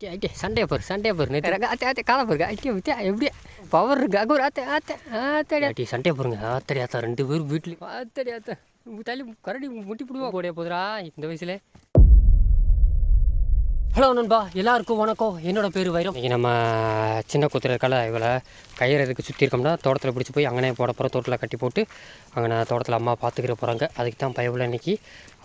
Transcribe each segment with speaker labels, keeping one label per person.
Speaker 1: ஐட்டே சண்டையை பாரு சண்டையை பாரு நேற்று அத்தை அத்தை காலை பாருங்க ஐட்டே வித்தியா எப்படி பவர் இருக்கு அங்கே ஒரு அத்தை அத்தை ஆத்தடி ஆட்டி சண்டையை பாருங்க ஆத்தடி ஆத்தா ரெண்டு பேரும் வீட்லேயும் ஆத்தடி ஆத்தா தள்ளி கரடி முட்டி பிடுவா போடியா போதுரா இந்த வயசுல ஹலோ நண்பா எல்லாருக்கும் வணக்கம் என்னோட பேர் வைரம் இன்னைக்கு நம்ம சின்ன குத்துறக்கால இவளை கயிறதுக்கு சுற்றி இருக்கோம்னா தோட்டத்தில் பிடிச்சி போய் அங்கனே போட போகிற தோட்டத்தில் கட்டி போட்டு அங்கே நான் தோட்டத்தில் அம்மா பார்த்துக்கிற போகிறாங்க அதுக்கு தான் பயவில் இன்னைக்கு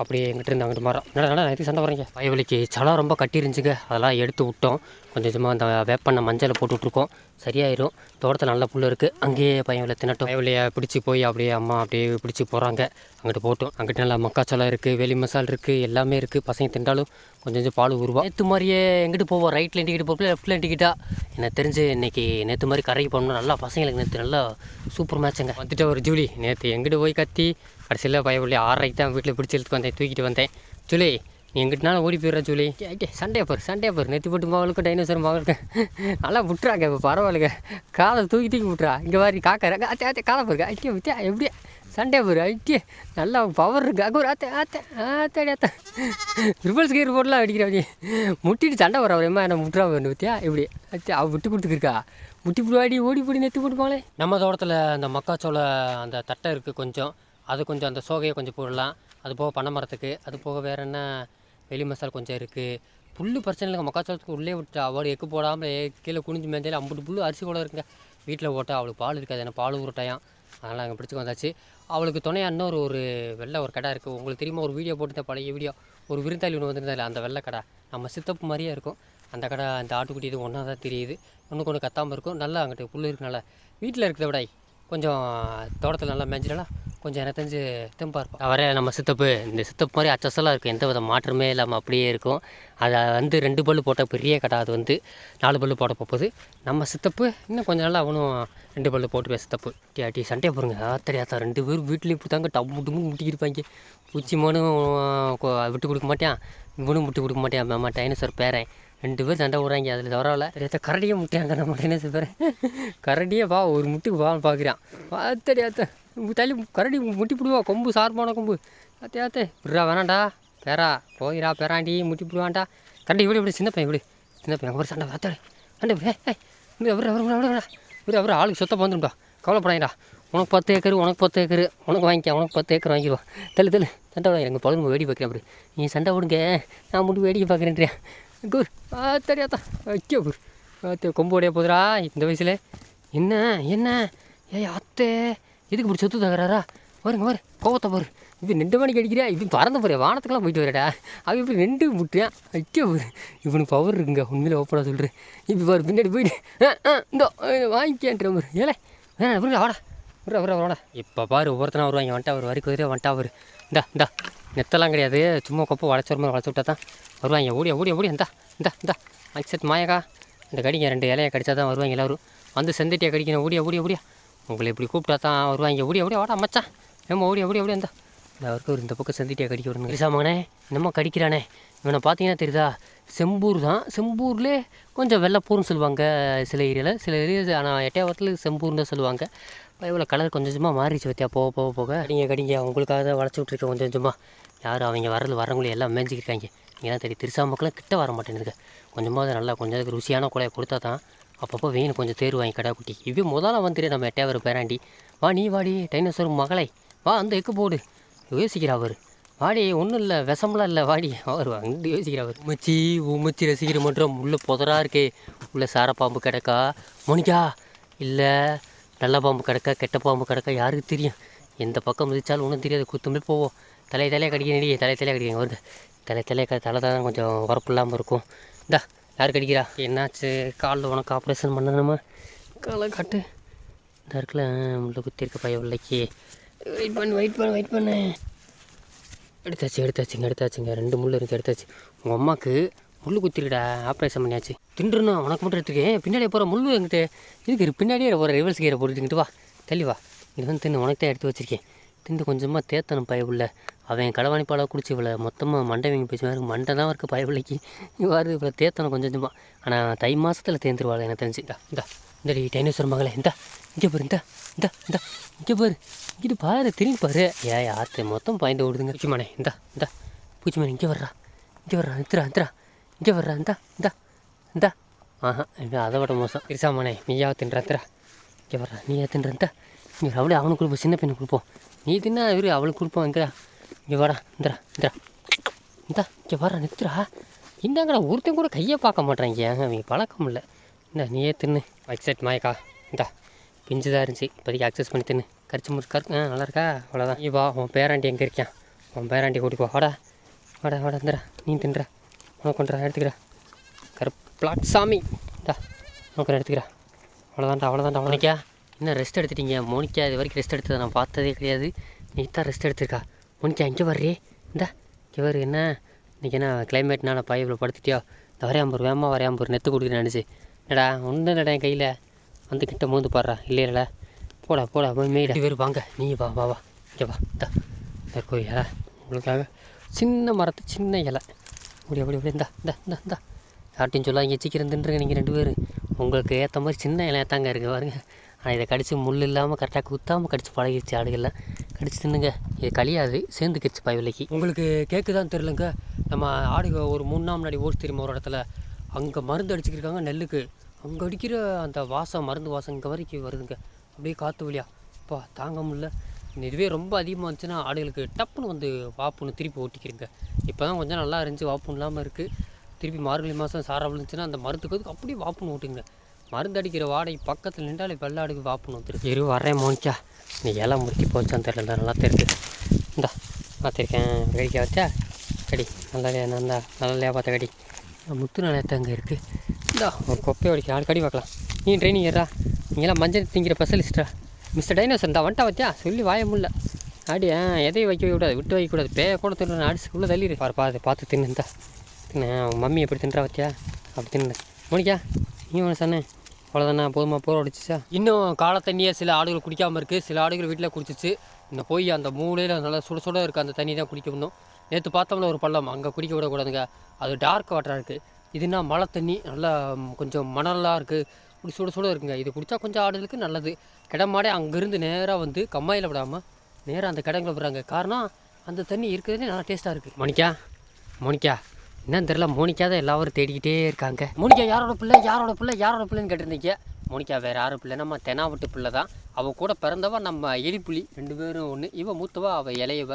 Speaker 1: அப்படியே எங்கிட்ட இருந்து அங்கிட்டு மரம் என்னடா நான் எதுக்கு சண்டை வரீங்க பயவலிக்கு சலம் ரொம்ப கட்டிருந்துச்சுங்க. அதெல்லாம் எடுத்து விட்டோம். கொஞ்சம் கொஞ்சமாக அந்த வேப்பண்ணை மஞ்சளை போட்டு விட்ருக்கோம் சரியாயிரும். தோட்டத்தில் நல்ல புல் இருக்குது அங்கேயே பையன் தின்னட்டும் பயவலியை பிடிச்சி போய் அப்படியே அம்மா அப்படியே பிடிச்சி போகிறாங்க அங்கிட்டு போட்டோம். அங்கிட்டு நல்லா மக்காச்சோளம் இருக்குது வெளி மசால் இருக்குது எல்லாமே இருக்குது பசங்க திண்டாலும் கொஞ்சம் கொஞ்சம் பால் உருவா நேற்று மாதிரியே எங்கிட்டு போவோம்? ரைட்டில் டிக்கெட் போகல லெஃப்ட்டில் டிக்கெட்டா எனக்கு தெரிஞ்சு இன்றைக்கி நேற்று மாதிரி கரைக்கு போகணும் நல்லா பசங்களுக்கு நேற்று நல்லா சூப்பர் மேட்சுங்க வந்துட்டு ஒரு ஜூலி. நேற்று எங்கிட்டு போய் கத்தி? கடைசியில் பயப்பள்ளி ஆறரைக்கு தான் வீட்டில் பிடிச்சி எடுத்து வந்தேன் தூக்கிட்டு வந்தேன். ஜூலி நீ எங்கிட்டனாலும் ஓடி போயிடுற ஜூலி? ஐட்டே சண்டையை பாரு சண்டையை பாரு நெத்தி போட்டு மகளுக்கும் டைனோசர் மகளுக்கும் நல்லா விட்டுறாங்க இப்போ பரவாயில்லைங்க. காதை தூக்கி தூக்கி விட்டுறா. இங்கே மாதிரி காக்கறாங்க அத்தை அத்தை காதை பாருங்க ஐட்டியா வித்தியா எப்படி? சண்டே பாரு ஐட்டியே நல்லா பவர் இருக்கு. அங்கே ஒரு அத்தை அத்தை ஆத்தடி அத்தை. ரிவல்ஸ் கீர் போட்டுலாம் அப்படி முட்டிட்டு சண்டை வர வரமா என்ன முட்டுறா வேணும் வித்தியா இப்படி அத்தை அவள் விட்டு கொடுத்துருக்கா முட்டி போடுவாடி ஓடி போடி நெத்தி போட்டுப்பாங்களே நம்ம தோட்டத்தில் அந்த மக்காச்சோள அந்த தட்டை இருக்குது கொஞ்சம். அது கொஞ்சம் அந்த சோகையை கொஞ்சம் போடலாம். அது போக பனை மரத்துக்கு அது போக வேறு என்ன வெளி மசால் கொஞ்சம் இருக்குது புல் பிரச்சனை இல்லைங்க. மக்காச்சோளத்துக்கு உள்ளே விட்டு அவள் எக்கு போடாமல் கீழே குனிஞ்சு மேஞ்சாலே ஐம்பது புல் அரிசி கூட இருக்குங்க. வீட்டில் போட்டால் அவளுக்கு பால் இருக்காது. ஏன்னா பால் உருட்டையாம் அதனால் அங்கே பிடிச்சி வந்தாச்சு. அவளுக்கு துணையாக இன்னொரு ஒரு வெள்ளை ஒரு கடை இருக்குது உங்களுக்கு தெரியுமா? ஒரு வீடியோ போட்டு பழைய வீடியோ. ஒரு விருந்தாளி ஒன்று வந்திருந்தால அந்த வெள்ளை கடை. நம்ம சித்தப்பு மாதிரியே இருக்கும். அந்த கடை அந்த ஆட்டுக்குட்டி இது ஒன்றா தான் தெரியுது. ஒன்றுக்கு ஒன்று கத்தாமல் இருக்கும். நல்லா அங்கிட்டு புல் இருக்கனால. வீட்டில் இருக்கிறத விட கொஞ்சம் தோட்டத்தில் நல்லா மேய்ஞ்சிடலாம் கொஞ்சம் எனக்கு தெரிஞ்சு தெம்பா இருப்போம் அவரே நம்ம சித்தப்பு இந்த சித்தப்பு மாதிரி அச்சசலாக இருக்கும். எந்த வித மாற்றமே இல்லாமல் அப்படியே இருக்கும். அதை வந்து ரெண்டு பல்லு போட்ட பெரிய கடை அது வந்து நாலு பல்லு போட போகுது. நம்ம சித்தப்பு இன்னும் கொஞ்சம் நாள் அவனும் ரெண்டு பல்லு போட்டு சித்தப்பு. டி ஆட்டி சண்டே போடுங்க. ஆத்தடி ரெண்டு பேரும் வீட்லேயும் இப்படி தாங்க டம்மு டம்மு முட்டிக்கிருப்பாங்க பூச்சி மனும் விட்டு கொடுக்க மாட்டேன் இவனும் விட்டு கொடுக்க மாட்டேன் மாமா டைனோசர் பேரன். ரெண்டு பேர் சண்டை விட்றாங்க அதில் தவறாவில் தெரியாத கரடியே முட்டையாங்க நம்ம என்ன பேரன் கரடியே வா ஒரு முட்டுக்கு வான்னு பார்க்குறான் ஆத்தடி ஆத்த தள்ளி கரடி முட்டி பிடுவா கொம்பு சார்பான கொம்பு. ஆத்தே ஆத்தே விட்றா வேணாண்டா பேரா போயிரா பேராண்டி முட்டி பிடுவான்டா. கரடி இப்படி இப்படி சின்ன பையன் இப்படி சின்ன பையன் ஒரு சண்டை ஆத்தாடி சண்டை இப்படி அவர் அவர் அவர் அவர் அவர் ஆளுக்கு சொத்தை வந்துடும்டா கவலைப்படாங்கடா உனக்கு பத்து ஏக்கர் உனக்கு பத்து ஏக்கர். உனக்கு வாங்கிக்க உனக்கு பத்து ஏக்கர் வாங்கிடுவா தள்ளு தள்ளு. சண்டை விட எங்கள் பழகு வேடி பார்க்குறேன் அப்படி. நீ சண்டை விடுங்க நான் மட்டும் வேடிக்கை பார்க்குறேன்றியா. குர் தெரியாதா? ஐயோ குர் ஆத்தே கொம்பு உடைய போதுரா இந்த வயசில். என்ன என்ன? ஏய் அத்தே. எதுக்கு இப்படி சொத்து தகராறா? வருங்க வரு. கோவத்தை பாரு. இது ரெண்டு மணிக்கு அடிக்கிறியா? இப்படி பறந்து போறியா? வானத்துக்குலாம் போயிட்டு வரடா அவன் இப்படி ரெண்டு முட்டியான் ஐயோ இவனுக்கு பவர் இருக்குங்க. உண்மையில ஓப்பனாக சொல்கிறேன் இப்போ பாரு பின்னாடி போயிட்டு. ஆ இந்தோ. இந்த வாங்கிக்கேன்ற மாதிரி ஏலே. வேணா புரியுதா வாடா. வர வர வாடா. இப்போ பாரு ஒவ்வொருத்தனா வருவாங்க. வந்துட்டா ஒரு வரி குதிரை வந்துட்டா அவர். இந்தா இந்தா. நெத்தெல்லாம் கிடையாது. சும்மா கொப்பை வளைச்ச மாதிரி வளைச்சி விட்டா தான் வருவாங்க. ஓடியா ஓடியா ஓடியா. இந்தா இந்தா இந்தா. அக்செட் மாயக்கா. இந்த கடிங்க ரெண்டு இலையை கடிச்சா தான் வருவாங்க எல்லோரும். வந்து செந்தட்டியை கடிக்கணும். ஓடியா ஓடியா ஓடியா. உங்களை இப்படி கூப்பிட்டா தான் வருவாங்க. ஓடியா ஓடியா வாடா மச்சான். ஏமா ஓடியா ஓடியா ஓடியா இந்தா. இந்த அவருக்கு இந்த பக்கம் செந்திட்டியை கடிக்க விடணும். கிரிசா என்னம்மா கடிக்கிறானே. இவனை பார்த்தீங்கன்னா தெரியுதா? செம்பூர் தான். செம்பூர்லே கொஞ்சம் வெள்ளைப்பூர்னு சொல்லுவாங்க. சில ஏரியாவில் சில ஏரியா ஆனால் எட்டையாவத்தில் செம்பூர்னு தான் சொல்லுவாங்க. இவ்வளோ கலர் கொஞ்சம் கொஞ்சமாக மாறிச்சு பற்றியா போக போக போக. கடிங்க கடிங்க அவங்களுக்காக தான் வளச்சி விட்ருக்கேன் கொஞ்சம் கொஞ்சமாக யாரும் அவங்க வரது வரவங்களும் எல்லாம் மேய்ஞ்சிக்கிட்டாங்க இங்கே தான் தெரியும் திருசா மக்களும் கிட்ட வர மாட்டேங்குது கொஞ்சமாக நல்லா கொஞ்சம் ருசியான குலையை கொடுத்தா தான் அப்பப்போ வெயின் கொஞ்சம் தேர்வாங்க கடா குட்டி. இவே முதல்ல வந்துடு நம்ம எட்டையாவர் பேராண்டி. வா நீ வாடி டைனோசர் மகளை. வா அந்த எக்கு போடு. யோசிக்கிறா அவர். வாடி ஒன்றும் இல்லை விஷம்லாம் இல்லை வாடி. அவர் வந்து யோசிக்கிறா அவர் உமச்சி உமச்சி ரசிக்கிற மட்டும் உள்ளே புதராக இருக்கே. உள்ளே சாரப்பாம்பு கிடக்கா? மோனிகா இல்லை நல்ல பாம்பு கிடக்க கெட்ட பாம்பு கிடக்க யாருக்கு தெரியும்? எந்த பக்கம் மிதிச்சாலும் ஒன்றும் தெரியாது. குத்துமே போவோம். தலையை தலையை கடிக்க தலை தலையாக கடிக்க வருது. தலை தலையாக க தலை தான் கொஞ்சம் உரப்பு இல்லாமல் இருக்கும். இந்தா யார் கடிக்கிறா? என்னாச்சு? காலில் உனக்கு ஆப்ரேஷன் பண்ணணுமா? காலை காட்டு. இந்த இருக்குல்ல உள்ள குத்தி இருக்க பையன் உள்ளக்கு வெயிட் பண்ணு வெயிட் பண்ணு வெயிட் பண்ணு. எடுத்தாச்சு எடுத்தாச்சுங்க எடுத்தாச்சுங்க. ரெண்டு முள் இருக்குது எடுத்தாச்சு. உங்கள் அம்மாவுக்கு முள் குத்திருக்கடா ஆப்ரேஷன் பண்ணியாச்சு. தின்றுணும் உனக்கு மட்டும் எடுத்துருக்கேன் பின்னாடியே போகிற முள் எங்கிட்ட இதுக்கு பின்னாடியே போகிற ரிவர்ஸ் கீரை போட்டுக்கிட்டு வா. தள்ளி வா. இது வந்து தின்னு உனக்கு தான் எடுத்து வச்சிருக்கேன். திண்டு கொஞ்சமாக தேத்தனும் பயவுள்ள அவன் களவாணி குடிச்சு இவ்வளோ மொத்தமாக மண்டை வீங்கி போச்சு மாதிரி மண்டை தான் இருக்குது பயவில்லைக்கு இவ்வாறு இவ்வளோ தேத்தனும் கொஞ்சம் கொஞ்சமாக ஆனால் தை மாதத்தில் தேர்ந்துருவாள் எனக்கு தெரிஞ்சு. இந்தா இந்தா. இந்தடி டைனோசர் மகளே இந்தா. இங்கே பாரு இந்தா இந்தா இந்தா. இங்கே பாரு. இங்கிட்டு பாரு திரும்பி பாரு. ஏ ஆத்து மொத்தம் பாய்ந்து ஓடுதுங்க. பூச்சிமானே இந்தா இந்தா. பூச்சிமானே இங்கே வர்றா. இங்கே வர்றா நித்துறா நித்துறா இங்கே வர்றா இந்தா இந்தா இந்தா. ஆஹா. அதை விட மோசம். இருசாமனே நீயா தின்றா இங்கே வர்றா நீயா தின்றா நீ அவளே அவனுக்கு கொடுப்போம் சின்ன பையனுக்கு கொடுப்போம் நீ தின்னா இவரு அவளுக்கு கொடுப்போம் இங்கே இங்கே வாடா இந்தரா இந்தரா இந்தா இங்கே வர நித்துறா இந்தாங்கடா ஒருத்தன் கூட கையை பார்க்க மாட்றாங்க அவங்க பழக்கம் இல்லை. இந்த நீயே தின்னு. எக்ஸைட் மாயக்கா. இந்தா பிஞ்சு தான் இருந்துச்சு. இப்போதைக்கு அக்சஸ் பண்ணி தின்னு. கரிச்சு முடிச்சு கருக்கு ஆ நல்லா இருக்கா அவ்வளோதான் நீ வா உன் பேராண்டி எங்கே இருக்கான் உன் பேராண்டி கூட்டி போ. வாடா. வாடா வாடா இந்தரா நீ தின்றா. உனக்கு எடுத்துக்கிறேன் எடுத்துக்கிறா. கருப்பிளாட் சாமி. டா உனக்கு எடுத்துக்கிறா. அவ்வளோதான்டா அவ்வளோதான்டா மோனிக்கா என்ன ரெஸ்ட் எடுத்துட்டீங்க? மோனிக்கா இது வரைக்கும் ரெஸ்ட் எடுத்ததை நான் பார்த்ததே கிடையாது. நீ தான் ரெஸ்ட் எடுத்திருக்கா. மோனிக்கா இங்கே வர்றே. இந்தா இங்கே வரு என்ன? இன்றைக்கி என்ன கிளைமேட்னா நான் பைப்பில் படுத்துட்டியோ? இந்த வரையாம்பூர் வேமா வரையாம்பூர் நெத்து கொடுக்குறேன் நினச்சி. என்னடா ஒன்றும் இல்லைடா என் கையில். வந்து கிட்ட மோந்து பாடுறா. இல்லையில போடா போடா போய் மேய்டா. பேர் வாங்க. நீ வா வா வா. இங்கே வா இந்தா. இந்த கோயிலா உங்களுக்காக சின்ன மரத்து சின்ன இலை. அப்படி அப்படி அப்படி இந்தா இந்தா இந்தா இந்தா. யார்ட்டையும் சொல்லாங்க சீக்கிரம் தின்றுங்க நீங்கள் ரெண்டு பேரும். உங்களுக்கு ஏற்ற மாதிரி சின்ன இலையா தாங்க இருக்குது பாருங்க. ஆனால் இதை கடிச்சு முள் இல்லாமல் கரெக்டாக குத்தாமல் கடிச்சு பழகிடுச்சு ஆடுகள்லாம் கடிச்சு தின்னுங்க. இது கழியாது சேர்ந்துக்கிடுச்சு பயவிலைக்கு. உங்களுக்கு கேட்குதான் தெரிலங்க நம்ம ஆடுக ஒரு மூணு நாள் முன்னாடி ஓடி தெரியுமா ஒரு இடத்துல. அங்கே மருந்து அடிச்சுக்கிருக்காங்க நெல்லுக்கு. அங்கே அடிக்கிற அந்த வாசம் மருந்து வாசம் இங்கே வரைக்கும் வருதுங்க. அப்படியே காற்று வழியா. அப்பா தாங்க முடியல. இதுவே ரொம்ப அதிகமாக இருந்துச்சுன்னா ஆடுகளுக்கு டப்புன்னு வந்து வாப்புன்னு திருப்பி ஓட்டிக்கிறீங்க. இப்போ தான் கொஞ்சம் நல்லா இருந்துச்சு வாப்புன்னு இல்லாமல் இருக்குது திருப்பி மார்கழி மாதம் சாரா இருந்துச்சுன்னா அந்த மருத்துக்கு அப்படியே வாப்புன்னு ஓட்டுங்க. மருந்து அடிக்கிற வாடகை பக்கத்தில் நின்றாலே வெள்ளாடுக்கு வாப்புன்னு வந்துருக்கு இரு வரேன் மோனிக்கா நீ இலை முறுக்கி போச்சான்னு தெரியல நல்லா தெரியுது. இந்தா பார்த்துருக்கேன். கடிக்க வச்சா? கடி நல்லா நல்லா நல்லா பார்த்த கடி. முத்து நிலையத்தை அங்கே இருக்குது இந்தா ஒரு கொப்பையை அடிக்க ஆள் கடி பார்க்கலாம். நீ ட்ரைனிங் ஏறா. நீங்களாம் மஞ்சள் திங்கிற ஸ்பெஷலிஸ்டா மிஸ்டர் டைனோசர் இந்த வந்துட்டா வச்சா சொல்லி வாய முடியல ஆடி எதையும் வைக்க கூடாது விட்டு வைக்கக்கூடாது. பேய கூட தின்னு அடிச்சு உள்ளே தள்ளி பாரு பார்த்து பார்த்து தின்னுந்தா தின்ன உன் மம்மி எப்படி தின்றா வத்தியா அப்படி தின்னு. மோனிக்கா நீ ஒன்று சொன்னேன். அவ்வளோதானே போதுமா? போர் அடிச்சிச்சா? இன்னும் கால தண்ணியை சில ஆடுகள் குடிக்காமல் இருக்குது சில ஆடுகள் வீட்டில் குடிச்சிச்சு. இந்த போய் அந்த மூலையில் நல்லா சுட சுட இருக்க அந்த தண்ணி தான் குடிக்கணும் நேற்று பார்த்தோம்ல ஒரு பள்ளம். அங்கே குடிக்க விடக்கூடாதுங்க. அது டார்க் வாட்டராக இருக்குது இதுனா மழை தண்ணி? நல்லா கொஞ்சம் மணலாக இருக்குது இப்படி சுட சுட இருக்குங்க. இது குடித்தா கொஞ்சம் ஆடுகளுக்கு நல்லது. கிடமாடே அங்கேருந்து நேராக வந்து கம்மாயில் விடாமல் நேராக அந்த கிடங்களை விடுறாங்க. காரணம் அந்த தண்ணி இருக்கிறதுலே நல்லா டேஸ்ட்டாக இருக்குது மோனிக்கா மோனிக்கா என்னன்னு தெரில மோனிக்கா தான் எல்லாரும் தேடிக்கிட்டே இருக்காங்க. மோனிக்கா யாரோட பிள்ளை யாரோட பிள்ளை யாரோட பிள்ளைன்னு கேட்டிருந்தீங்க? மோனிக்கா வேறு யாரும் பிள்ளை நம்ம தெனாவட்டு பிள்ளை தான். அவள் கூட பிறந்தவ நம்ம எலிப்புலி ரெண்டு பேரும் ஒன்று இவள் மூத்தவா அவள் இளையவ.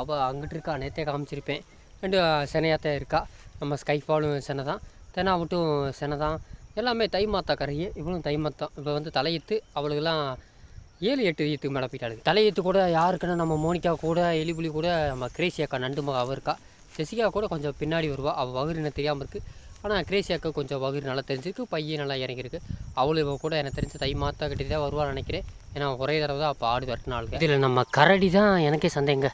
Speaker 1: அவள் அங்கிட்டு இருக்கா நேற்றே காமிச்சிருப்பேன். ரெண்டு செனையாத்தான் இருக்கா. நம்ம ஸ்கைஃபாலும் செனை தான் தெனாவட்டும் செனை தான் எல்லாமே தை மாத்தா கரையே இவளும் தை மாத்தா. இப்போ வந்து தலையெத்து அவளுக்கெல்லாம் ஏழு எட்டு ஈத்துக்கு மேலே போயிட்டாளுங்க. தலையெத்து கூட யாருக்குன்னா நம்ம மோனிக்கா கூட எலிபுலி கூட நம்ம கிரேசி அக்கா நண்டு மகா அவருக்கா ஜெசிகா கூட கொஞ்சம் பின்னாடி வருவா. அவள் வகுறு என்ன தெரியாமல் இருக்குது ஆனால் கிரேசி அக்கா கொஞ்சம் வகுறு நல்லா தெரிஞ்சிருக்கு. பையன் நல்லா இறங்கியிருக்கு. அவளும் இவன் கூட எனக்கு தெரிஞ்சு தை மாத்தா கிட்டே தான் வருவான்னு நினைக்கிறேன். ஏன்னா ஒரே தடவை தான் அப்போ ஆடு வரட்டினாளுங்க இதில் நம்ம கரடி தான் எனக்கே சந்தேங்க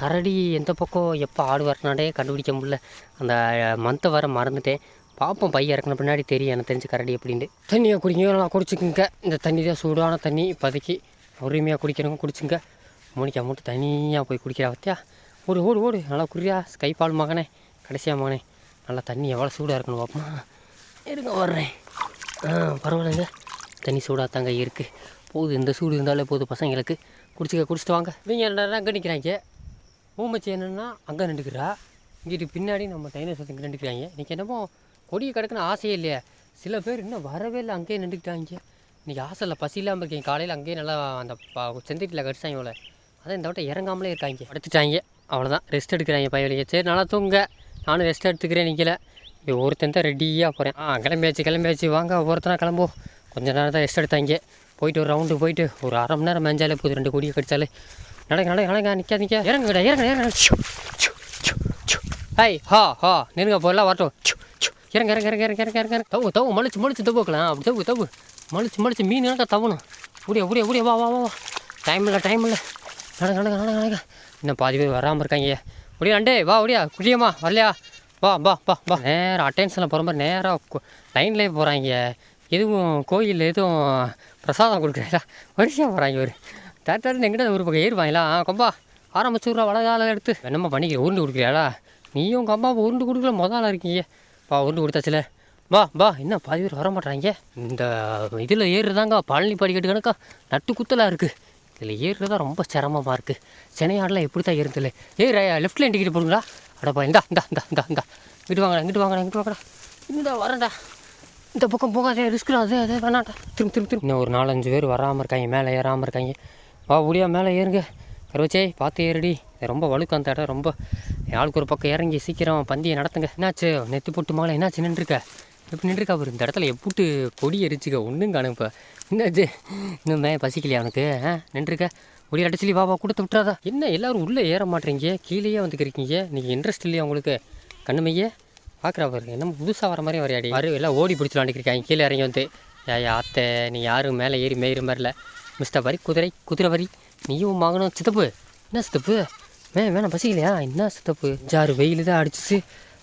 Speaker 1: கரடி எந்த பக்கம் எப்போ ஆடு வரட்டினாலே கண்டுபிடிக்க முடியல. அந்த மந்த்தை வர மறந்துட்டேன். பார்ப்போம் பையன் இறக்குன பின்னாடி தெரியும் எனக்கு தெரிஞ்சு கரடி எப்படின்ட்டு. தண்ணியை குடிங்க நல்லா குடிச்சுக்குங்க. இந்த தண்ணி தான் சூடான தண்ணி. இப்போதைக்கு உரிமையாக குடிக்கிறவங்க குடிச்சுங்க. மோனிக்கா மட்டும் தனியாக போய் குடிக்கிறா பார்த்தியா ஓடு ஓடு ஓடு. நல்லா குடியா ஸ்கைபால் மகனே கடைசியாக மகனே. நல்லா தண்ணி எவ்வளோ சூடாக இருக்கணும் பாப்பா இருங்க வர்றேன் ஆ பரவாயில்லைங்க. தண்ணி சூடாக தாங்க இருக்குது போகுது இந்த சூடு இருந்தாலே போதும் பசங்களுக்கு. குடிச்சுக்க குடிச்சிட்டு வாங்க. இவங்க என்னடா அங்கே நிற்கிறாங்க ஊமச்சி என்னென்னா அங்கே நின்றுக்கிறா. இங்கிட்டு பின்னாடி நம்ம டைனோசர்ஸ் இங்கே நின்றுக்கிறாங்க. இன்றைக்கி என்னமோ கொடியை கிடக்குன்னு ஆசையே இல்லையா. சில பேர் இன்னும் வரவே இல்லை அங்கேயே நின்றுக்கிட்டாங்க. இன்றைக்கி ஆசை இல்லை பசி இல்லாமல் இருக்கீங்க. காலையில் அங்கேயே நல்லா அந்த செந்திட்டில் கடிச்சாங்க இவ்வளோ அதான் இந்த வட்டம் இறங்காமலே இருக்காங்க. படுத்துட்டாங்க. அவ்வளோதான் ரெஸ்ட் எடுக்கிறாங்க பையலிங்க சரி நல்லா தூங்க. நானும் ரெஸ்ட் எடுத்துக்கிறேன் நிற்கல இப்போ ஒருத்தன் தான் ரெடியாக போகிறேன் ஆ கிளம்பியாச்சு கிளம்பியாச்சு. வாங்க ஒருத்தனா கிளம்போ கொஞ்ச நேரம் தான் ரெஸ்ட் எடுத்தாங்க. போயிட்டு ஒரு ரவுண்டு போயிட்டு ஒரு அரை மணி நேரம் மேஞ்சாலே போதும். ரெண்டு கொடியை கடிச்சாலே. நடக்க நடக்க நடக்க. நிற்க நிற்க இறங்குடா இறங்க இறங்க. ச்சு, ஹாய் ஹா ஹா. நெருங்க போகலாம் வரட்டும். இறங்க இறங்க இறங்க இறங்க இறங்க இறங்க. தவு தவு மலிச்சு மலிச்சு தவுக்கலாம் அப்படி தவு தவு. மலிச்சு மலிச்சு மீன் கணக்கா தவணும். ஊடியா ஊடியா ஊடியா வா வா வா வா. டைம் இல்லை டைம் இல்லை. நடங்க நடங்க நடங்க நடங்க இன்னும் பாதி பேர் வராமல் இருக்காங்க. ஒடியா அண்டே வா ஒடியா. குடியம்மா வரலையா? வா வா வா வா. நேராக அட்டென்ஷனில் போகிற மாதிரி நேராக லைன்லேயே போகிறாங்க எதுவும் கோயில் எதுவும் பிரசாதம் கொடுக்குறீங்களா வரிசையாக போகிறாங்க ஒரு டேரக்டர் எங்கிட்ட ஒரு பக்கம் ஏறுவாங்களா? கொம்பா. ஆரம்பிச்சு விட்றா வளகால எடுத்து. என்னம்மா பண்ணிக்கிற? உருண்டு கொடுக்குறியாடா? நீயும் கம்பா உருண்டு கொடுக்கல முதல்ல இருக்கீங்க. பா உருண்டு கொடுத்தாச்சுல. வா வா என்ன பாதி பேர் வர மாட்றாங்க? இந்த இதில் ஏறுதாங்க பழனி படிக்கட்டு கணக்கா நட்டு குத்தலாக இருக்குது இதில் ஏறுறதா ரொம்ப சிரமமாக இருக்குது சென்னையாடெலாம் எப்படி தான் ஏறுதில்ல ஏ லெஃப்ட் லைன் டிக்கெட் போடுங்களா? அடப்பா இந்தா இந்தா இந்தா இந்தா இந்தா. இங்கிட்டு வாங்கடா இங்கிட்டு வாங்கடா இங்கிட்டு வாங்கடா. இந்த வரேன்டா. இந்த பக்கம் போகாதே ரிஸ்க்கு அதே அதே வேணாட்டா திரும்ப திரும்ப திரும்ப. இன்னும் ஒரு நாலஞ்சு பேர் வராமல் இருக்காங்க மேலே ஏறாமல் இருக்காங்க. வா முடியா மேலே ஏறுங்க. கருவச்சே பார்த்து ஏறடி. ரொம்ப வழுக்கம் அந்த இடம் ரொம்ப. ஆளுக்கு ஒரு பக்கம் இறங்கி சீக்கிரம் பந்தியை நடத்துங்க. என்னாச்சு? நெத்து போட்டு மாலை என்னாச்சு? நின்றுருக்க. எப்படி நின்றுருக்கா? அவர் இந்த இடத்துல எப்புட்டு கொடி எரிச்சுக்க ஒன்றும் காணும் இப்போ. என்னாச்சு? இன்னுமே பசிக்கலையா அவனுக்கு ஆ? நின்றுருக்க. ஒடி அடிச்சலி வா வா கொடுத்து விட்றாதா என்ன எல்லாரும் உள்ளே ஏற மாட்டேறீங்க? கீழேயே வந்துக்கிறீங்க நீங்கள் இன்ட்ரெஸ்ட் இல்லையா உங்களுக்கு? கண்ணுமையே பார்க்குறா பாரு என்ன புதுசாக வர மாதிரி வரையாடி. யாரு? எல்லாம் ஓடி பிடிச்சி கீழே இறங்கி வந்து. ஏ அத்தை நீ யாரும் மேலே ஏறி மேயிற மாதிரில மிஸ்டர் வரி குதிரை குதிரை வரி. நீயும் வாங்கணும் சித்தப்பு. என்ன சித்தப்பு? மே வேணாம் பசிக்கலையா? என்ன சித்தப்பு? ஜாறு வெயில் தான் அடிச்சிச்சு.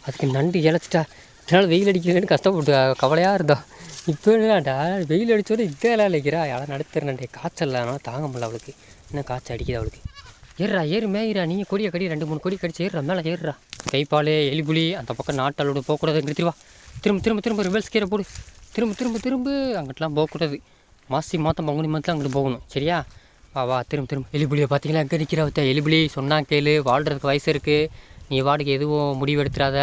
Speaker 1: அதுக்கு நண்டு இழைச்சிட்டா. இதனால் வெயில் அடிக்கலன்னு கஷ்டப்பட்டு கவலையாக இருந்தோம். இப்போ என்னடா வெயில் அடித்தோட இதே இதெல்லாம் இல்லைக்கிறா யாரும் நடத்துறேன்டே காய்ச்சல் அதனால் தாங்க முடியல அவளுக்கு. என்ன காய்ச்சல் அடிக்குது அவளுக்கு? ஏறுறா ஏறு மேயிரா நீ கொடியை கடி ரெண்டு மூணு கொடி கடிச்சு ஏறுறா மேலே ஏறுறா கைப்பாலே எலிபுலி அந்த பக்கம் நாட்டாளோட போகக்கூடாது திருவா திரும்ப திரும்ப திரும்ப ரிவல்ஸ் கீரை போடு. திரும்ப திரும்ப திரும்ப அங்கிட்டலாம் போகக்கூடாது. மாசி மாதம் பங்குனி மாதத்தில் அங்கிட்டு போகணும். சரியா? வா வா திரும்ப திரும்ப எலிபுலியை பார்த்தீங்களா எங்கே நிற்கிறவத்த எலிபுலி சொன்னால் கேளு வாழ்கிறதுக்கு வயசு இருக்குது நீ வாடகை எதுவும் முடிவு எடுத்துடாத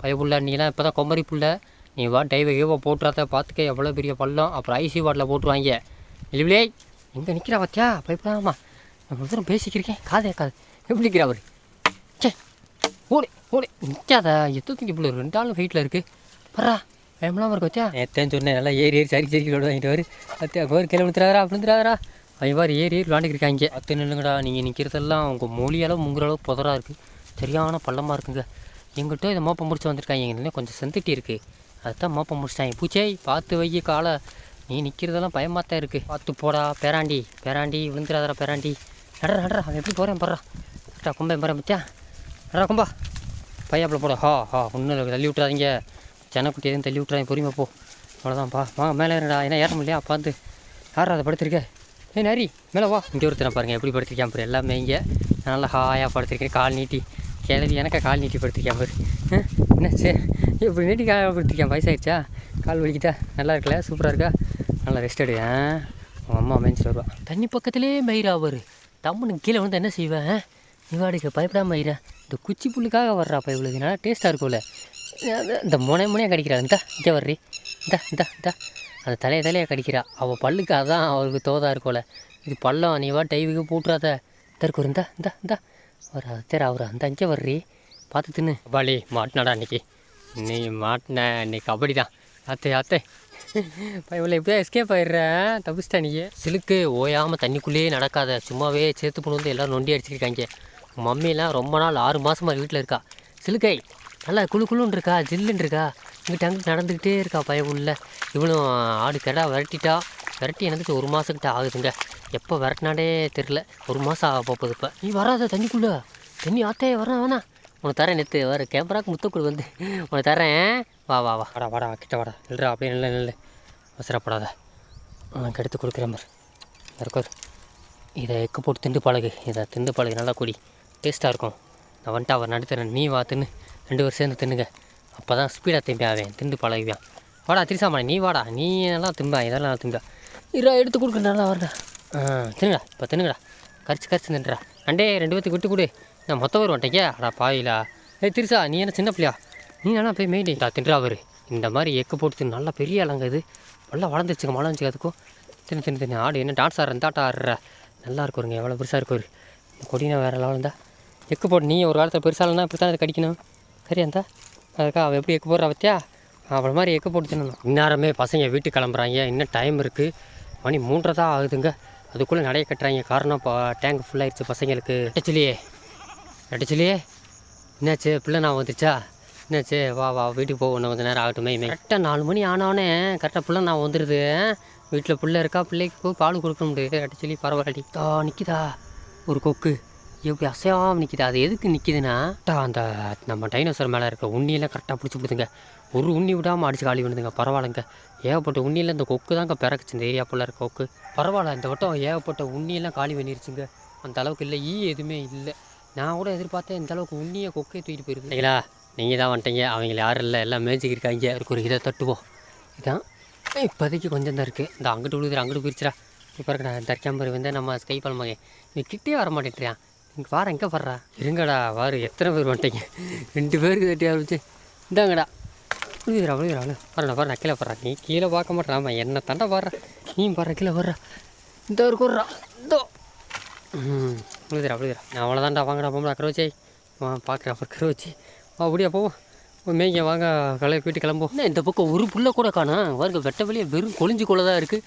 Speaker 1: பயப்புள்ள நீலாம் இப்போ தான் கொம்மரி புள்ள நீ வா டைவை கீவோ போட்டுறாத பார்த்துக்க எவ்வளோ பெரிய பள்ளம் அப்புறம் ஐசி வார்டில் போட்டுருவாங்க எலிபுலியே எங்கே நிற்கிறா பார்த்தியா பயப்படாமா நம்ம தூரம் பேசிக்கிருக்கேன் காதே காது எப்படி நிற்கிறா அவர் சே ஓடி ஓடி நிற்காத எத்தனை தூக்கி பிள்ளை ரெண்டு ஆளும் ஃபைட்டில் இருக்குது பர்றா பயமெல்லாம் இருக்கு வச்சா நேத்தேன்னு சொன்னேன் நல்லா ஏறி ஏறி சரி சரி விளையாட வாங்கிட்டு வரு அத்தியா கோர் கீழே அப்படின்னு விழுந்துறாரா அவன் மாதிரி ஏறி ஏறி விளாண்டுக்கிருக்காங்க. அத்து நில்லுங்கடா. நீங்கள் நிற்கிறதெல்லாம் உங்கள் மொழியளவு முங்குற அளவு புதராக இருக்குது சரியான பள்ளமாக இருக்குங்க. எங்கிட்ட இதை மோப்பம் முடிச்சு வந்திருக்காங்க. எங்களுக்கு கொஞ்சம் செந்துட்டி இருக்குது அதுதான் மோப்பம் முடிச்சிட்டாங்க பூச்சை பார்த்து வை காலை. நீ நிற்கிறதெல்லாம் பயமாக தான் இருக்குது பார்த்து போடா பேராண்டி. பேராண்டி விழுந்துடாதரா பேராண்டி. நடரா நடரா அவன் எப்படி போகிறேன் போடுறா கரெக்டா கும்பேன் போகிறேன் பத்தியா நடரா கும்பா. பையாப்பில் போட. ஹா ஹா. ஒன்றும் தள்ளி விட்றாதீங்க ஜனக்குட்டி எதுவும் தள்ளி விட்றாங்க பொறுமை போ. அவ்வளோதான்ப்பா வாங்க மேலே இருடா ஏன்னா ஏற முடியலையா பார்த்து. யாரா அதை படுத்திருக்கேன் ஏ நரி மேலே வா. இங்கே ஒருத்தனை பாருங்கள் எப்படி படுத்திருக்கேன் பாரு. எல்லாமே இங்கே. நல்லா ஹாயாக படுத்திருக்கேன். கால் நீட்டி. கிளவி எனக்கா கால் நீட்டி படுத்திருக்கேன் பாரு. என்ன என்னாச்சு இப்படி நீட்டி கால் படுத்திருக்கேன்? வயசாயிடுச்சா? கால் வலிக்கிட்டா நல்லா இருக்கல? சூப்பராக இருக்கா? நல்லா ரெஸ்ட் எடு உன் அம்மா மேய்ச்சிட்டு வருவா. தண்ணி பக்கத்துலேயே மயிரா அவர். தம்முன்னு கீழே வந்து என்ன செய்வேன் நீ வாடிக்க பயப்படாம மயிரா. இந்த குச்சி புல்லுக்காக வர்றா அப்போ இவ்வளோ நல்லா டேஸ்ட்டாக இருக்கும்ல. இந்த முனை முனையாக கடிக்கிறா இந்தா இங்கே வர்றி. இந்தா இந்தா இந்தா. அந்த தலையை தலையை கடிக்கிறா. அவள் பல்லுக்கு அதான் அவளுக்கு தோதா இருக்கும்ல. இது பள்ளம் நீ வா டைவுக்கு போட்டுறாத தருக்கு இந்தா இந்தா இந்தா. அவர் அத்தேரா அவர் அந்த அங்கே வர்றி. பார்த்து தின்னு. பாலி மாட்டினாடா அன்னைக்கு நீ மாட்டின இன்னைக்கு கபடி தான் அத்தை. அத்தை இவ்வளோ எப்படியா எஸ்கேப் ஆயிடுறேன் தப்பிச்சிட்டா நீ. சிலுக்கு ஓயாமல் தண்ணிக்குள்ளேயே நடக்காத. சும்மாவே சேர்த்து கொண்டு வந்து எல்லோரும் நொண்டி அடிச்சிருக்காங்க மம்மிலாம் ரொம்ப நாள் ஆறு மாதமாக வீட்டில் இருக்கா. சிலுக்கை நல்லா குளு குளுன்னு இருக்கா? ஜில்லுன்னு இருக்கா? இங்கிட்ட அங்கே நடந்துக்கிட்டே இருக்கா பயம் உள்ள. இவனும் ஆடு கடா விரட்டிட்டா. விரட்டி எனக்கு ஒரு மாதக்கிட்ட ஆகுதுங்க. எப்போ விரட்டினாடே தெரில ஒரு மாதம் ஆக போகுது இப்போ. நீ வராத தண்ணிக்குள்ளே. தண்ணி ஆத்தே வரேன் வேணா உனக்கு தரேன் நேற்று வர கேமராக்கு முத்தக்குள் வந்து. உனக்கு தரேன். வா வா வா. வாடா வாடா கிட்ட வாடா. நில்றா அப்படியே இல்லை இல்லை அவசரப்படாத. உனக்கு எடுத்து கொடுக்குறேன் மாதிரி இருக்கோர் இதை எக்கு போட்டு திண்டு பழகு. இதை திண்டு பழகு. நல்லா குடி. டேஸ்ட்டாக இருக்கும். நான் வந்துட்டு அவர் நடுத்துறேன் நீ வா தின்னு. ரெண்டு பேரும் சேர்ந்து தின்னுங்க. அப்போ தான் ஸ்பீடாக திரும்பி அவன் திண்டு பழகுவேன். வாடா திரிசாமா நீ வாடா. நீ நல்லா திம்பா இதெல்லாம் நல்லா திம்பா இரா எடுத்து கொடுக்க நல்லா வருடா ஆ தின்னுடா இப்போ தின்னுங்கடா கரிச்சு கரிச்சு நின்றா அண்டே ரெண்டு பேர்த்துக்கு விட்டு கொடு. நான் மொத்தம் வருவான்ட்டேக்கே அடா பாயிலா ஏய் திரிசா நீ என்ன சின்ன பிள்ளையா? நீ நல்லா போய் மேய்டி தின்றா அவர். இந்த மாதிரி எக்கு போட்டு நல்லா பெரிய இலங்க இது. நல்லா வளர்ந்துச்சுங்க மழை அதுக்கும். தின்னு தின்னு தின்னு. ஆடு என்ன டான்ஸ் ஆடுற தாட்டா ஆடுற. நல்லா இருக்குங்க எவ்வளோ பெருசாக இருக்கும் இந்த கொடினா வேறு லெவல் இருந்தா எக்கு போட்டு நீ ஒரு காலத்தில் பெருசாக இல்லைனா இப்படி தான் அதை கடிக்கணும். சரியா இருந்தா அதுக்கா அவள் எப்படி எக்கு போடுறா பத்தியா? அவளை மாதிரி எக்கு போட்டு தின்னணும். இந்நேரமே பசங்க வீட்டுக்கு கிளம்புறாங்க. இன்னும் டைம் இருக்குது மணி மூன்றரை தான் ஆகுதுங்க. அதுக்குள்ளே நடைய கட்டுறாங்க. காரணம் இப்போ டேங்க் ஃபுல்லாகிடுச்சு பசங்களுக்கு. அடிச்சுலியே அடிச்சுலியே என்னாச்சு? பிள்ளை நான் வந்துச்சா என்னாச்சு? வா வா வீட்டுக்கு போக இன்னும் கொஞ்சம் நேரம் ஆகட்டுமே கரெக்டாக நாலு மணி ஆனவொடனே கரெக்டாக பிள்ளை நான் வந்துடுது வீட்டில் பிள்ளை இருக்கா பிள்ளைக்கு போய் பால் கொடுக்க முடியாது அடிச்சுலி பரவாயில்லடி. தா நிற்கிதா ஒரு கொக்கு. எப்படி அசையாமல் நிற்கிது அது எதுக்கு நிற்கிதுன்னா அந்த நம்ம டைனோசர் மேலே இருக்க உண்ணியெல்லாம் கரெக்டாக பிடிச்சி விடுதுங்க. ஒரு உண்ணி விடாமல் அடிச்சு காலி பண்ணுதுங்க. பரவாயில்லைங்க. ஏகப்பட்ட உண்ணியில் இந்த கொக்கு தாங்க பிறக்குச்சு இந்த ஏரியா ஃபுல்லாக இருக்க கொக்கு. பரவாயில்ல இந்த வட்டம் ஏகப்பட்ட உண்ணியெல்லாம் காலி பண்ணிருச்சுங்க. அந்த அளவுக்கு இல்லை ஈ எதுவுமே இல்லை. நான் கூட எதிர்பார்த்தேன் இந்த அளவுக்கு உண்ணியை கொக்கையை தூக்கிட்டு போயிருக்கு இல்லைங்களா நீங்கள் தான் வந்துட்டீங்க. அவங்க யாரும் இல்லை. எல்லாம் மேய்ச்சிக்கு இருக்காங்க அதுக்கு ஒரு இதை தட்டுவோம் இதான் இப்போதைக்கு கொஞ்சம் தான் இருக்குது இந்த அங்கிட்டு விழுதுற அங்கிட்டு பிரிச்சுடா இப்போ இருக்கடா தற்காம்பர் வந்து நம்ம ஸ்கை பழமகன் நீ கிட்டே வர மாட்டேன்றியான் இங்கே வார எங்கே வர்றா. இருங்கடா வாரு எத்தனை பேர் வந்துட்டீங்க? ரெண்டு பேருக்கு தட்டி ஆரம்பிச்சு. இந்தாங்கடா. விழுதுரா விழுதுரா விழு பாருண்ணா பாரு கீழே பாடுறா நீ கீழே பார்க்க மாட்டேறாம என்ன தண்டை பாடுற நீ பாடுற கீழே வர்றா. இந்த ஒரு குர்றா இதோ. ம் விழுதுரா நான் அவ்வளோதான்டா வாங்கடா போம்டா கருவச்சி. வா பார்க்குறேன் அப்புறம் கருவச்சி. வா அப்படியா போவோம். மேய்ங்க வாங்க கலை வீட்டு கிளம்பும் என்ன இந்த பக்கம் ஒரு புல்லை கூட காணோம் பாருங்க வெட்ட வெளியே வெறும் கொளிஞ்சு கொள்ள தான் இருக்குது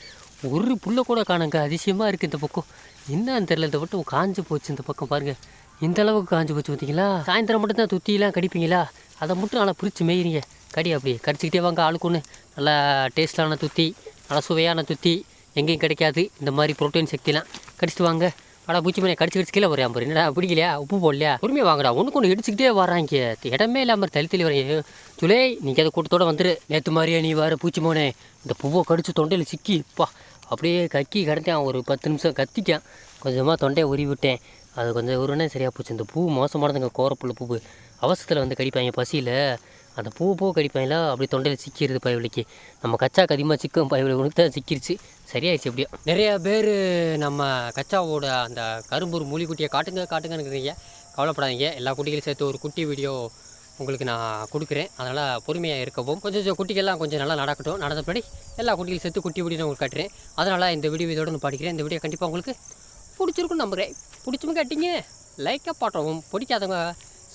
Speaker 1: ஒரு புல்லை கூட காணுங்க. அதிசயமாக இருக்குது இந்த பக்கம். என்னன்னு தெரியல இந்த பட்டம் காஞ்சு போச்சு இந்த பக்கம் பாருங்கள் இந்த அளவுக்கு காஞ்சு போச்சு பார்த்தீங்களா சாயந்தரம் மட்டும் தான் துத்திலாம் கடிப்பீங்களா? அதை மட்டும் நல்லா பிரித்து மேய்கிறீங்க கடி அப்படியே கடிச்சிக்கிட்டே வாங்க ஆளுக்கு ஒன்று நல்லா டேஸ்டான துத்தி நல்லா சுவையான துத்தி எங்கேயும் கிடைக்காது. இந்த மாதிரி புரோட்டீன் சக்திலாம் கடிச்சிட்டு வாங்க. அடா பூச்சி மணி கடிச்சு கடிச்சு கீழே வரையா பாரு. என்னடா பிடிக்கலையா? உப்பு போடலையா? பொறுமையாக வாங்கடா. ஒன்றுக்கு ஒன்று இடிச்சுக்கிட்டே வராங்க. இடமே இல்லாமல் தள்ளி தள்ளி வரீங்க. ஜுலை நீங்கள் அதை கூட்டத்தோட வந்துடு நேற்று மாதிரியே நீ வர பூச்சி மோனே இந்த பூவை கடிச்சு தொண்டையில் சிக்கி பா. அப்படியே கக்கி கிடந்தேன். ஒரு பத்து நிமிஷம் கத்திட்டேன். கொஞ்சமாக தொண்டையை உரி விட்டேன் அது கொஞ்சம் உருவனே சரியாக போச்சு. இந்த பூ மோசமானதுங்க கோரப்புள்ள பூ அவசரத்தில் வந்து கடிப்பாங்க பசியில். அந்த பூ பூ கடிப்பாங்களா அப்படி தொண்டையில் சிக்கிடுது பயவலிக்கு நம்ம கச்சாக்கு அதிகமாக சிக்கும் பயவலிக்கு தான் சிக்கிருச்சு. சரியாயிடுச்சு எப்படியோ நிறையா பேர் நம்ம கச்சாவோட அந்த கரும்பூர் மூலிக்குட்டியை காட்டுங்க காட்டுங்கன்னு கவலைப்படாதீங்க. எல்லா குட்டிகளையும் சேர்த்து ஒரு குட்டி வீடியோ உங்களுக்கு நான் கொடுக்குறேன். அதனால் பொறுமையாக இருக்கவும் கொஞ்சம் கொஞ்சம் குட்டிகள்லாம் கொஞ்சம் நல்லா நடக்கட்டும். நடந்தபடி எல்லா குட்டிகளையும் சேர்த்து குட்டி வீடியோ நான் உங்களுக்கு காட்டுறேன். அதனால் இந்த வீடியோ இதோட நான் படிக்கிறேன். இந்த வீடியோ கண்டிப்பாக உங்களுக்கு பிடிச்சிருக்குன்னு நம்புகிறேன் பிடிச்சும் கேட்டிங்க லைக்காக பாட்டுறவும் பிடிக்காதவங்க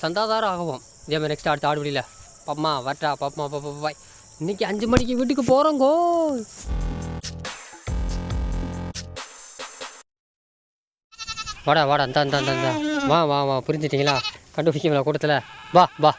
Speaker 1: சந்தாதாரம் ஆகவும் இதே மாதிரி நெக்ஸ்ட் அடுத்த ஆடு வழியில் பம்மா வரட்டா பாப்பமா பாப்பா பாய். இன்றைக்கி அஞ்சு மணிக்கு வீட்டுக்கு போகிறோங்கோ வாடா வாடா இந்தா இந்தா இந்தா. வா வா வா புரிஞ்சிட்டிங்களா? கண்டுபிடிக்கல கூட்டத்தில். வா வா.